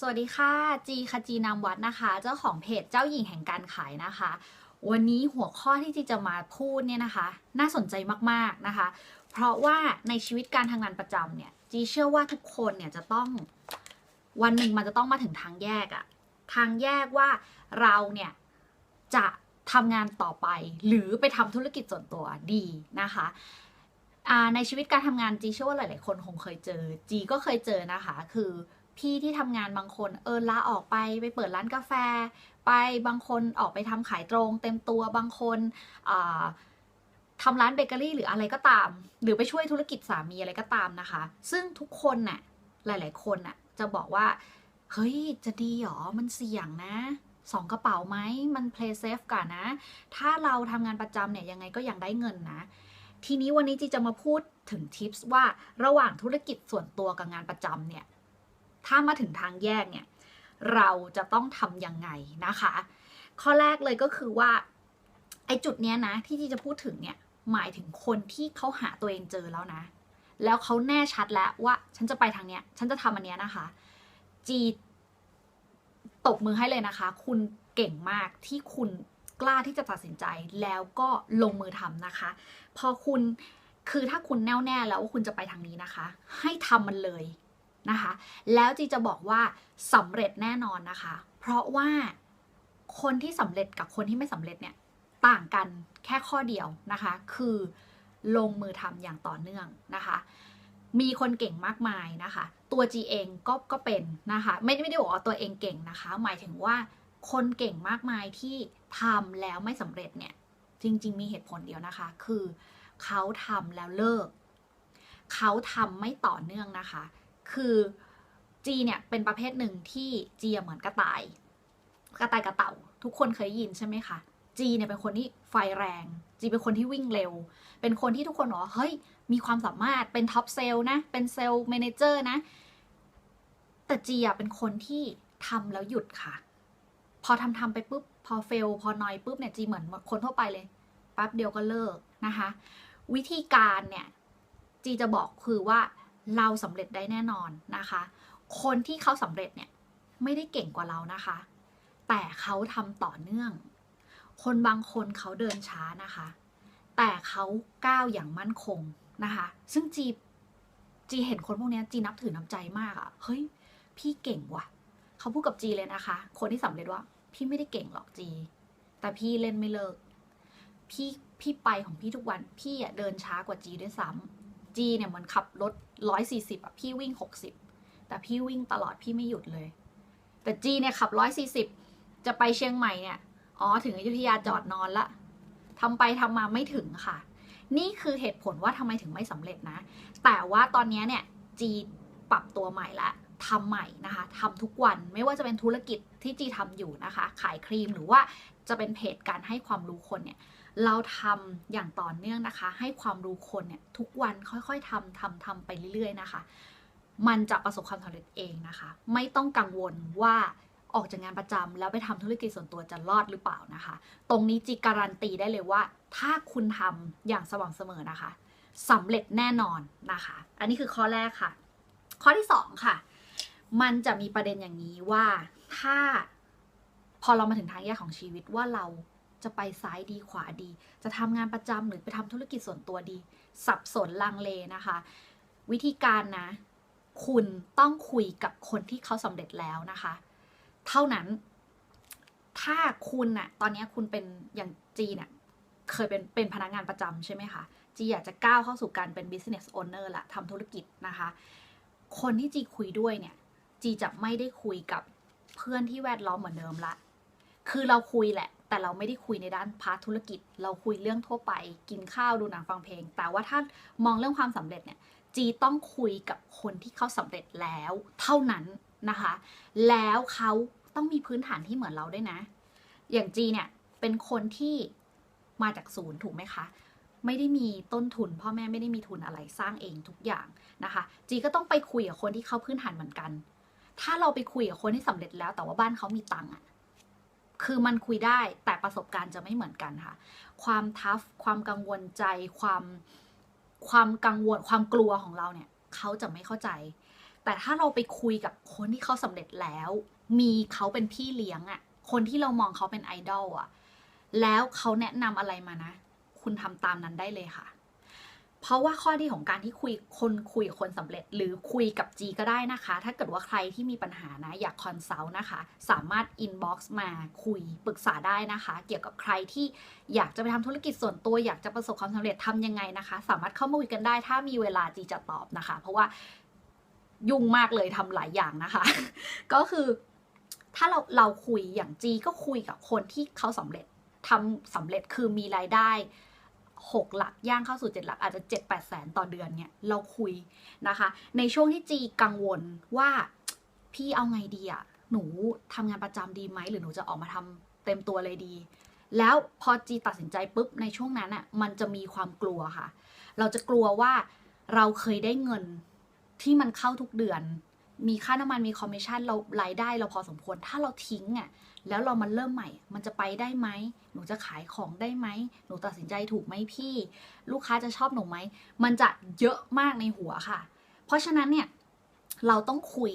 สวัสดีค่ะ จีคจีนามวัดนะคะ เจ้าของเพจเจ้าหญิงแห่งการขายนะคะ วันนี้หัวข้อที่จีจะมาพูดเนี่ยนะคะ น่าสนใจมากๆนะคะ เพราะว่าในชีวิตการทำงานประจำเนี่ย จีเชื่อว่าทุกคนเนี่ยจะต้องวันหนึ่งมันจะต้องมาถึงทางแยกอะทางแยกว่าเราเนี่ยจะทำงานต่อไป หรือไปทำธุรกิจส่วนตัวดีนะคะในชีวิตการทำงานจีเชื่อว่าหลาย ๆ คนคงเคยเจอจีก็เคยเจอนะคะ คือ พี่ที่ทำงานบางคนเออลาออกไปไปเปิดร้านกาแฟ ไปบางคนออกไปทำขายตรง เต็มตัวบางคนทำร้านเบเกอรี่หรืออะไรก็ตาม หรือไปช่วยธุรกิจสามีอะไรก็ตามนะคะ ซึ่งทุกคนน่ะหลาย ๆ คนน่ะจะบอกว่า เฮ้ย จะดีหรอ มันเสี่ยงนะสองกระเป๋าไหมมัน play safe กันนะ ถ้าเราทำงานประจำเนี่ยยังไงก็ยังได้เงินนะ ทีนี้วันนี้จีจะมาพูดถึงทิปส์ว่าระหว่างธุรกิจส่วนตัวกับงานประจำเนี่ย ถ้ามาถึงทางแยกเนี่ยเราจะต้องทำยังไงนะคะ ข้อแรกเลยก็คือว่า ไอ้จุดเนี้ยนะที่จีจะพูดถึงเนี่ยหมายถึงคนที่เขาหาตัวเองเจอแล้วนะ แล้วเขาแน่ชัดแล้วว่า ฉันจะไปทางเนี้ย ฉันจะทำอันเนี้ยนะคะ จีตบมือให้เลยนะคะ คุณเก่งมากที่คุณกล้าที่จะตัดสินใจแล้วก็ลงมือทำนะคะ พอคุณคือถ้าคุณแน่วแน่แล้วว่าคุณจะไปทางนี้นะคะ ให้ทำมันเลย นะคะ แล้วจีจะบอกว่าสำเร็จแน่นอนนะคะ เพราะว่าคนที่สำเร็จกับคนที่ไม่สำเร็จเนี่ยต่างกันแค่ข้อเดียวนะคะ คือลงมือทำอย่างต่อเนื่องนะคะ มีคนเก่งมากมายนะคะ ตัวจีเองก็ก็เป็นนะคะ ไม่ไม่ได้บอกว่าตัวเองเก่งนะคะ หมายถึงว่าคนเก่งมากมายที่ทำแล้วไม่สำเร็จเนี่ยจริง ๆ มีเหตุผลเดียวนะคะ คือเขาทำแล้วเลิก เขาทำไม่ต่อเนื่องนะคะ คือจีเนี่ยเป็นประเภทหนึ่งที่จีเหมือนกระต่าย กระต่ายกระเต่า ทุกคนเคยยินใช่ไหมคะจีเนี่ยเป็นคนที่ไฟแรง จีเป็นคนที่วิ่งเร็ว เป็นคนที่ทุกคนบอกว่าเฮ้ยมีความสามารถเป็นท็อปเซลล์นะ เป็นเซลล์แมนเจอร์นะ แต่จีอะเป็นคนที่ทำแล้วหยุดค่ะ พอทำทำไปปุ๊บ พอเฟล พอนอยปุ๊บเนี่ยจีเหมือนคนทั่วไปเลยแป๊บเดียวก็เลิกนะคะ วิธีการเนี่ย จีจะบอกคือว่า เราสำเร็จได้แน่นอนนะคะ คนที่เขาสำเร็จเนี่ยไม่ได้เก่งกว่าเรานะคะ แต่เขาทำต่อเนื่อง คนบางคนเขาเดินช้านะคะ แต่เขาก้าวอย่างมั่นคงนะคะ ซึ่งจีจีเห็นคนพวกนี้จีนับถือน้ำใจมากอะ่ะเฮ้ยพี่เก่งว่ะเขาพูดกับจีเลยนะคะ คนที่สำเร็จว่าพี่ไม่ได้เก่งหรอกจี แต่พี่เล่นไม่เลิก พี่พี่ไปของพี่ทุกวัน พี่อะเดินช้ากว่าจีด้วยซ้ำ จีเนี่ยเหมันขับรถร้อยสี่สิบอะพี่วิ่งหกสิบแต่พี่วิ่งตลอดพี่ไม่หยุดเลย แต่จีเนี่ยขับร้อยสี่สิบจะไปเชียงใหม่เนี่ยอ๋อถึงอยุธยาจอดนอนละทำไปทำมาไม่ถึงค่ะ นี่คือเหตุผลว่าทำไมถึงไม่สำเร็จนะ แต่ว่าตอนนี้เนี่ยจีปรับตัวใหม่ละทำใหม่นะคะทำทุกวันไม่ว่าจะเป็นธุรกิจที่จีทำอยู่นะคะ ขายครีมหรือว่าจะเป็นเพจการให้ความรู้คนเนี่ย เราทำอย่างต่อเนื่องนะคะ ให้ความรู้คนเนี่ยทุกวันค่อยๆทำทำทำไปเรื่อยๆนะคะ มันจะประสบความสำเร็จเองนะคะ ไม่ต้องกังวลว่าออกจากงานประจำแล้วไปทำธุรกิจส่วนตัวจะรอดหรือเปล่านะคะ ตรงนี้จีการันตีได้เลยว่า ถ้าคุณทำอย่างสม่ำเสมอนะคะสำเร็จแน่นอนนะคะ อันนี้คือข้อแรกค่ะ ข้อที่สองค่ะ มันจะมีประเด็นอย่างนี้ว่าถ้าพอเรามาถึงทางแยกของชีวิตว่าเรา จะไปซ้ายดีขวาดี จะทำงานประจำหรือไปทำธุรกิจส่วนตัวดี สับสนลังเลนะคะ วิธีการนะ คุณต้องคุยกับคนที่เขาสำเร็จแล้วนะคะ เท่านั้น ถ้าคุณน่ะตอนนี้คุณเป็นอย่างจีเนี่ยเคยเป็นเป็นพนักงานประจำใช่ไหมคะจีอยากจะก้าวเข้าสู่การเป็น business owner ละทำธุรกิจนะคะ คนที่จีคุยด้วยเนี่ย จีจะไม่ได้คุยกับเพื่อนที่แวดล้อมเหมือนเดิมละ คือเราคุยแหละ แต่เราไม่ได้คุยในด้านพาร์ทธุรกิจ เราคุยเรื่องทั่วไป กินข้าวดูหนังฟังเพลง แต่ว่าถ้ามองเรื่องความสำเร็จเนี่ยจีต้องคุยกับคนที่เขาสำเร็จแล้วเท่านั้นนะคะ แล้วเขาต้องมีพื้นฐานที่เหมือนเราด้วยนะ อย่างจีเนี่ยเป็นคนที่มาจากศูนย์ถูกไหมคะไม่ได้มีต้นทุน พ่อแม่ไม่ได้มีทุนอะไรสร้างเองทุกอย่างนะคะ จีก็ต้องไปคุยกับคนที่เขาพื้นฐานเหมือนกัน ถ้าเราไปคุยกับคนที่สำเร็จแล้ว แต่ว่าบ้านเขามีตังค์อะ คือมันคุยได้แต่ประสบการณ์จะไม่เหมือนกันค่ะ ความทัฟความกังวลใจความความกังวลความกลัวของเราเนี่ยเขาจะไม่เข้าใจ แต่ถ้าเราไปคุยกับคนที่เขาสำเร็จแล้ว มีเขาเป็นพี่เลี้ยงอะคนที่เรามองเขาเป็นไอดอลอะแล้วเขาแนะนำอะไรมานะ คุณทำตามนั้นได้เลยค่ะ เพราะว่าข้อดีของการที่คุยคนคุยกับคนสำเร็จ หรือคุยกับจีก็ได้นะคะ ถ้าเกิดว่าใครที่มีปัญหานะอยากคอนซัลท์นะคะ สามารถอินบ็อกซ์มาคุยปรึกษาได้นะคะ เกี่ยวกับใครที่อยากจะไปทำธุรกิจส่วนตัวอยากจะประสบความสำเร็จทำยังไงนะคะ สามารถเข้ามาคุยกันได้ ถ้ามีเวลาจีจะตอบนะคะ เพราะว่ายุ่งมากเลยทำหลายอย่างนะคะ ก็คือถ้าเราเราคุยอย่างจีก็คุยกับคนที่เขาสำเร็จทำสำเร็จคือมีรายได้ หกหลักย่างเข้าสู่เจ็ดหลักอาจจะเจ็ดแปดแสนต่อเดือนเนี่ยเราคุยนะคะ ในช่วงที่จีกังวลว่าพี่เอาไงดีอะหนูทำงานประจำดีไหมหรือหนูจะออกมาทำเต็มตัวเลยดี แล้วพอจีตัดสินใจปุ๊บในช่วงนั้นอะมันจะมีความกลัวค่ะ เราจะกลัวว่าเราเคยได้เงินที่มันเข้าทุกเดือน มีค่าน้ำมันมีคอมมิชชั่นเรารายได้เราพอสมควร ถ้าเราทิ้งอะ แล้วเรามันเริ่มใหม่ มันจะไปได้ไหม หนูจะขายของได้ไหม หนูตัดสินใจถูกไหมพี่ ลูกค้าจะชอบหนูไหม มันจะเยอะมากในหัวค่ะ เพราะฉะนั้นเนี่ย เราต้องคุย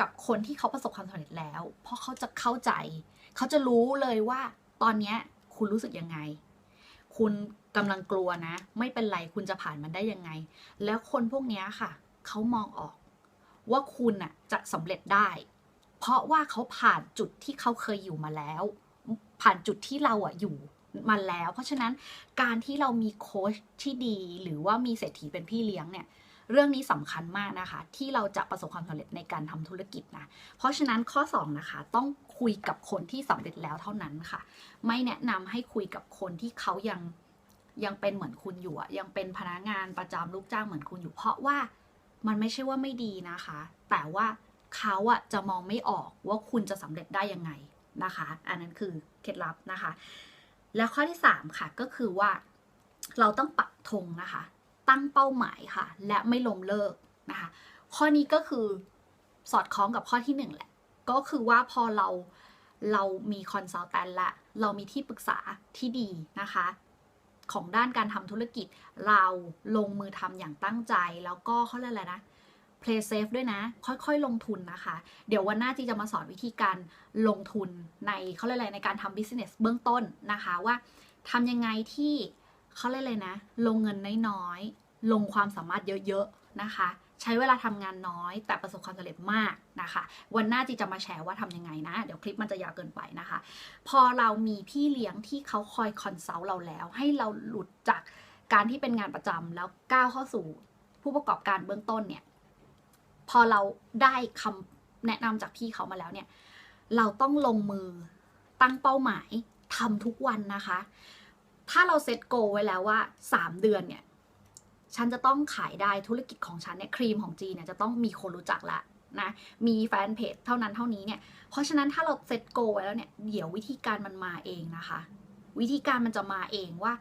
กับคนที่เขาประสบความสำเร็จแล้ว เพราะเขาจะเข้าใจ เขาจะรู้เลยว่า ตอนนี้คุณรู้สึกยังไง คุณกำลังกลัวนะ ไม่เป็นไรคุณจะผ่านมันได้ยังไง แล้วคนพวกนี้ค่ะ เขามองออก ว่าคุณน่ะจะสำเร็จได้ เพราะว่าเขาผ่านจุดที่เขาเคยอยู่มาแล้ว ผ่านจุดที่เราอะอยู่มาแล้ว เพราะฉะนั้นการที่เรามีโค้ชที่ดี หรือว่ามีเศรษฐีเป็นพี่เลี้ยงเนี่ยเรื่องนี้สำคัญมากนะคะ ที่เราจะประสบความสำเร็จในการทำธุรกิจนะ เพราะฉะนั้นข้อ 2 นะคะ ต้องคุยกับคนที่สำเร็จแล้วเท่านั้นค่ะ ไม่แนะนำให้คุยกับคนที่เขายังยังเป็นเหมือนคุณอยู่ยังเป็นพนักงานประจำลูกจ้างเหมือนคุณอยู่ เพราะว่ามันไม่ใช่ว่าไม่ดีนะคะ แต่ว่า เขาอะจะมองไม่ออกว่าคุณจะสำเร็จได้ยังไงนะคะ อันนั้นคือเคล็ดลับนะคะ แล้วข้อที่ 3 ค่ะก็คือว่าเราต้องปักธงนะคะ ตั้งเป้าหมายค่ะ และไม่ล้มเลิกนะคะ ข้อนี้ก็คือสอดคล้องกับข้อที่หนึ่งแหละ ก็คือว่าพอเราเรามีคอนซัลแทนละเรามีที่ปรึกษาที่ดีนะคะ ของด้านการทำธุรกิจเราลงมือทำอย่างตั้งใจแล้วก็เขาเรียกอะไรนะ play safe ด้วยนะ ค่อยๆ ลงทุนนะคะ เดี๋ยววันหน้าจีจะมาสอนวิธีการลงทุนในเขาเรียกอะไรในการทำ business เบื้องต้นนะคะว่าทำยังไงที่เขาเรียกอะไรนะ ลงเงินน้อยๆ ลงความสามารถเยอะๆนะคะ ใช้เวลาทำงานน้อยแต่ประสบความสำเร็จมากนะคะ วันหน้าจีจะมาแชร์ว่าทำยังไงนะ เดี๋ยวคลิปมันจะยาวเกินไปนะคะ พอเรามีพี่เลี้ยงที่เขาคอยคอนซัลท์เราแล้ว ให้เราหลุดจากการที่เป็นงานประจำแล้วก้าวเข้าสู่ผู้ประกอบการเบื้องต้นเนี่ย อเราได้คำแนะนำจากพี่เขามาแล้วเนี่ย เราต้องลงมือตั้งเป้าหมายทำทุกวันนะคะ ถ้าเราเซตโกไว้แล้วว่า 3 เดือนเนี่ย ฉันจะต้องขายได้ธุรกิจของฉันเนี่ยครีมของจีเนี่ยจะต้องมีคนรู้จักละนะมีแฟนเพจเท่านั้นเท่านี้เนี่ย เพราะฉะนั้นถ้าเราเซตโกไว้แล้วเนี่ย เดี๋ยววิธีการมันมาเองนะคะ วิธีการมันจะมาเองว่า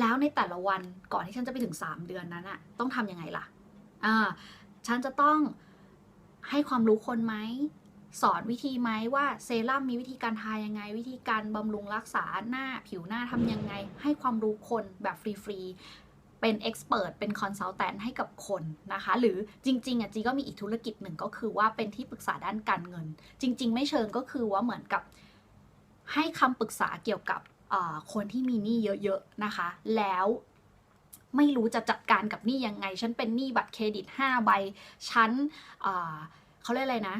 แล้วในแต่ละวันก่อนที่ฉันจะไปถึง 3 เดือนนั้นอะต้องทำยังไงล่ะอ่า ฉันจะต้องให้ความรู้คนไหม สอนวิธีไหมว่าเซรั่มมีวิธีการทายังไง วิธีการบำรุงรักษาหน้าผิวหน้าทำยังไง ให้ความรู้คนแบบฟรีๆ เป็นเอ็กซ์เพรสเป็นคอนซัลแทนให้กับคนนะคะ หรือจริง ๆอะจีก็มีอีกธุรกิจหนึ่งก็คือว่าเป็นที่ปรึกษาด้านการเงิน จริง ๆ ไม่เชิงก็คือว่าเหมือนกับให้คำปรึกษาเกี่ยวกับคนที่มีหนี้เยอะๆนะคะ แล้ว ไม่รู้จะจัดการกับหนี้ยังไง ฉันเป็นหนี้บัตรเครดิต 5 ใบ ฉันเขาเรียกอะไรนะ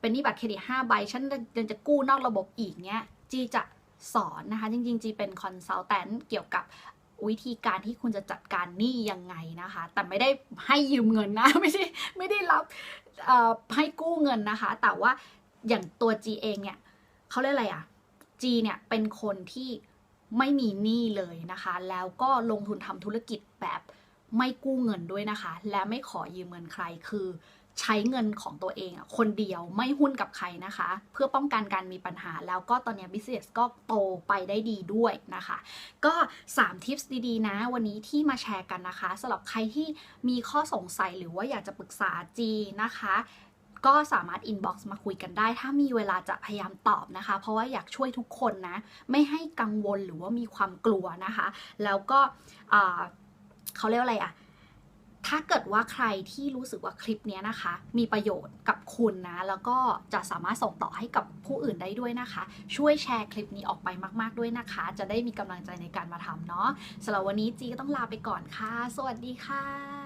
เป็นหนี้บัตรเครดิต 5 ใบ ฉันยังจะกู้นอกระบบอีกเนี้ย จีจะสอนนะคะ จริงๆ จีเป็นคอนซัลแทนเกี่ยวกับวิธีการที่คุณจะจัดการหนี้ยังไงนะคะ แต่ไม่ได้ให้ยืมเงินนะ ไม่ใช่ไม่ได้รับให้กู้เงินนะคะ แต่ว่าอย่างตัวจีเองเนี่ยเขาเรียกอะไรอะจีเนี่ยเป็นคนที่ ไม่มีหนี้เลยนะคะ แล้วก็ลงทุนทำธุรกิจแบบไม่กู้เงินด้วยนะคะ และไม่ขอยืมเงินใครคือใช้เงินของตัวเองคนเดียวไม่หุ้นกับใครนะคะ เพื่อป้องกันการมีปัญหาแล้วก็ตอนนี้ business ก็โตไปได้ดีด้วยนะคะ ก็ 3 ทิปส์ดีๆ นะ วันนี้ที่มาแชร์กันนะคะสำหรับใครที่มีข้อสงสัยหรือว่าอยากจะปรึกษาจีนะคะ ก็สามารถ inbox มาคุยกันได้ ถ้ามีเวลาจะพยายามตอบนะคะ เพราะว่าอยากช่วยทุกคนนะ ไม่ให้กังวลหรือว่ามีความกลัวนะคะ แล้วก็เขาเรียกอะไรอะถ้าเกิดว่าใครที่รู้สึกว่าคลิปเนี้ยนะคะ มีประโยชน์กับคุณนะ แล้วก็จะสามารถส่งต่อให้กับผู้อื่นได้ด้วยนะคะ ช่วยแชร์คลิปนี้ออกไปมากๆด้วยนะคะ จะได้มีกำลังใจในการมาทำเนาะสำหรับวันนี้จีก็ต้องลาไปก่อนค่ะ สวัสดีค่ะ